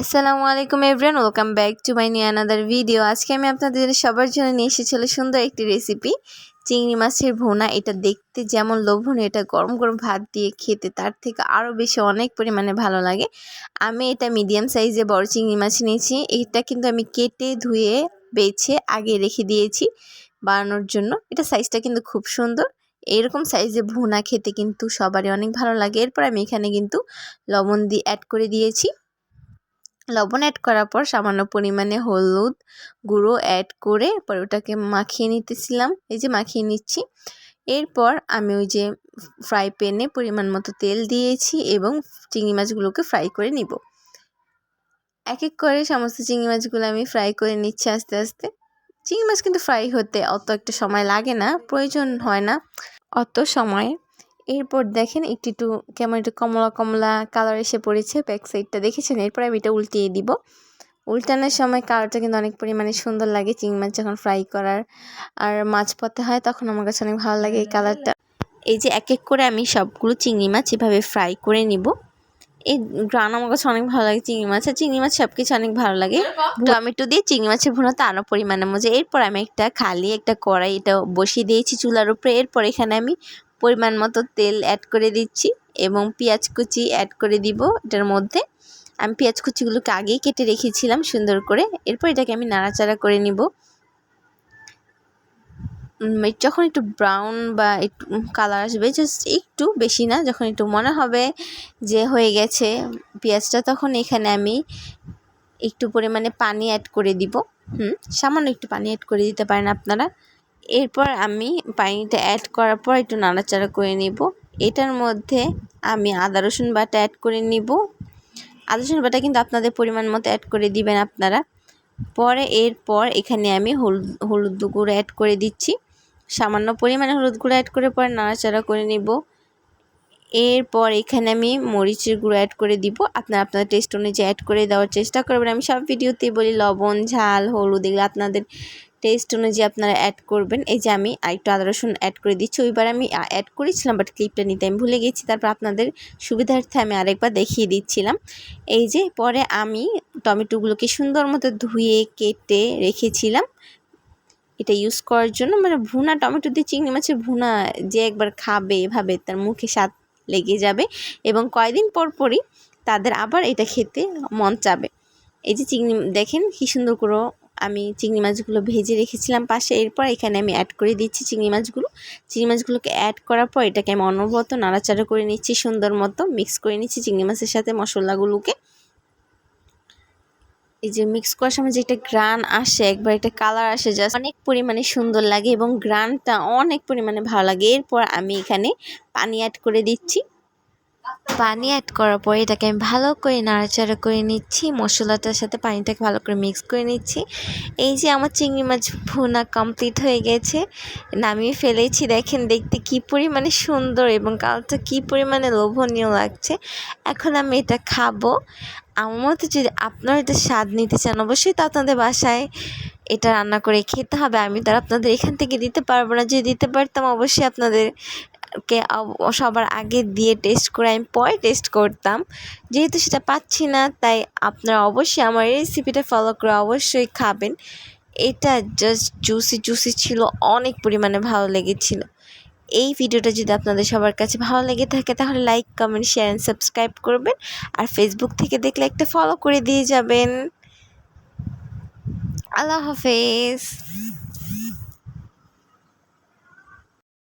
আসসালামু আলাইকুম everyone welcome back to my new another video আজকে আমি আপনাদের সবার জন্য নিয়ে এসেছিল সুন্দর একটি রেসিপি চিংড়ি মাছের ভুনা। এটা দেখতে যেমন লোভনীয়, এটা গরম গরম ভাত দিয়ে খেতে তার থেকে আরও বেশি অনেক পরিমাণে ভালো লাগে। আমি এটা মিডিয়াম সাইজে বড় চিংড়ি মাছ নিয়েছি। এটা কিন্তু আমি কেটে ধুয়ে, বেছে, আগে রেখে দিয়েছি বানানোর জন্য। এটা সাইজটা কিন্তু খুব সুন্দর। এরকম সাইজে ভুনা খেতে কিন্তু সবারই অনেক ভালো লাগে। এরপর আমি এখানে কিন্তু লবণ দিয়ে অ্যাড করে দিয়েছি। লবণ অ্যাড করার পর সামান্য পরিমাণে হলুদ গুঁড়ো অ্যাড করে পরে ওটাকে মাখিয়ে নিতেছিলাম। এই যে মাখিয়ে নিচ্ছি। এরপর আমি ওই যে ফ্রাই প্যানে পরিমাণ মতো তেল দিয়েছি এবং চিংড়ি মাছগুলোকে ফ্রাই করে নিব। এক এক করে সমস্ত চিংড়ি মাছগুলো আমি ফ্রাই করে নিচ্ছি আস্তে আস্তে। চিংড়ি মাছ কিন্তু ফ্রাই হতে অত একটা সময় লাগে না, প্রয়োজন হয় না। অত সময় এরপর দেখেন একটু একটু কেমন একটু কমলা কমলা কালার এসে পড়েছে ব্যাক সাইডটা দেখেছেন? এরপর আমি এটা উল্টিয়ে দিব। উল্টানোর সময় কালারটা কিন্তু অনেক পরিমাণে সুন্দর লাগে চিংড়ি মাছ যখন ফ্রাই করার আর মাছ পথে হয় তখন আমার কাছে অনেক ভালো লাগে এই কালারটা এই যে এক এক করে আমি সবগুলো চিংড়ি মাছ এভাবে ফ্রাই করে নিব। এই গ্রান আমার কাছে অনেক ভালো লাগে চিংড়ি মাছ আর চিংড়ি মাছ সব কিছু অনেক ভালো লাগে। টমেটো দিয়ে চিংড়ি মাছের ভুনাতে আরও পরিমাণে মজা। এরপর আমি একটা খালি একটা কড়াই এটা বসিয়ে দিয়েছি চুলার উপরে। এরপর এখানে আমি পরিমাণ মতো তেল অ্যাড করে দিচ্ছি এবং পেঁয়াজ কুচি অ্যাড করে দিব এটার মধ্যে। আমি পেঁয়াজ কুচিগুলোকে আগেই কেটে রেখেছিলাম সুন্দর করে। এরপর এটাকে আমি নাড়াচাড়া করে নিব। যখন একটু ব্রাউন বা একটু কালার আসবে জাস্ট একটু বেশি না, যখন একটু মনে হবে যে হয়ে গেছে, পেঁয়াজটা তখন এখানে আমি একটু পরিমাণে পানি অ্যাড করে দিব। হুম, সামান্য একটু পানি অ্যাড করে দিতে পারেন আপনারা। এরপর আমি পানিটা অ্যাড করার পর একটু নাড়াচাড়া করে নিব। এটার মধ্যে আমি আদা, রসুন বাটা অ্যাড করে নিব। আদা, রসুন বাটা কিন্তু আপনাদের পরিমাণ মতো অ্যাড করে দিবেন আপনারা। পরে এরপর এখানে আমি হলুদ হলুদ গুঁড়ো অ্যাড করে দিচ্ছি। সামান্য পরিমাণে হলুদ গুঁড়ো অ্যাড করে পরে নাড়াচাড়া করে নিব। এরপর এখানে আমি মরিচের গুঁড়ো অ্যাড করে দিব। আপনারা আপনাদের টেস্ট অনুযায়ী অ্যাড করে দেওয়ার চেষ্টা করবেন। আমি সব ভিডিওতেই বলি, লবণ, ঝাল, হলুদ, এগুলো আপনাদের টেস্ট অনুযায়ী আপনারা অ্যাড করবেন। এই যে আমি একটু আদা রসুন অ্যাড করে দিচ্ছি। ওইবার আমি অ্যাড করেছিলাম বাট ক্লিপটা নিতে আমি ভুলে গেছি। তারপর আপনাদের সুবিধার্থে আমি আরেকবার দেখিয়ে দিচ্ছিলাম। এই যে পরে আমি টমেটোগুলোকে সুন্দর মতো ধুয়ে, কেটে রেখেছিলাম। এটা ইউজ করার জন্য মানে ভুনা, টমেটো দিয়ে চিংড়ি মাছের ভুনা যে একবার খাবে এভাবে, তার মুখে স্বাদ লেগে যাবে এবং কয়দিন পর পরই তাদের আবার এটা খেতে মন চাবে। এই যে চিংড়ি, দেখেন কী সুন্দর করে আমি চিংড়ি মাছগুলো ভেজে রেখেছিলাম পাশে। এরপর এখানে আমি অ্যাড করে দিচ্ছি চিংড়ি মাছগুলো। চিংড়ি মাছগুলোকে অ্যাড করার পর এটাকে আমি অনবরত নাড়াচাড়া করে নিচ্ছি সুন্দর মতো। মিক্স করে নিচ্ছি চিংড়ি মাছের সাথে মশলাগুলোকে। এই যে মিক্স করার সময় যে একটা গ্রান আসে, একবার একটা কালার আসে জাস্ট অনেক পরিমাণে সুন্দর লাগে এবং গ্রানটা অনেক পরিমাণে ভালো লাগে। এরপর আমি এখানে পানি অ্যাড করে দিচ্ছি। পানি অ্যাড করার পরে এটাকে আমি ভালো করে নাড়াচাড়া করে নিচ্ছি। মশলাটার সাথে পানিটাকে ভালো করে মিক্স করে নিচ্ছি। এই যে আমার চিংড়ি মাছ ভুনা কমপ্লিট হয়ে গেছে। নামিয়ে ফেলেছি। দেখেন দেখতে কি পরিমাণে সুন্দর এবং কালারটা কি পরিমাণে লোভনীয় লাগছে। এখন আমি এটা খাব। আমার মতো যদি আপনারা এটা স্বাদ নিতে চান, অবশ্যই তো আপনাদের বাসায় এটা রান্না করে খেতে হবে। আমি তার আপনাদের এখান থেকে দিতে পারব না। যদি দিতে পারতাম, অবশ্যই আপনাদের কে সবার আগে দিয়ে টেস্ট করে আমি পরে টেস্ট করতাম। যেহেতু সেটা পাচ্ছি না, তাই আপনারা অবশ্যই আমার রেসিপিটা ফলো করে অবশ্যই খাবেন। এটা জাস্ট জুসি জুসি ছিল, অনেক পরিমাণে ভালো লেগেছিল। এই ভিডিওটা যদি আপনাদের সবার কাছে ভালো লেগে থাকে, তাহলে like comment share and subscribe করবেন। আর ফেসবুক থেকে দেখলে একটা ফলো করে দিয়ে যাবেন। আল্লাহ হাফেজ।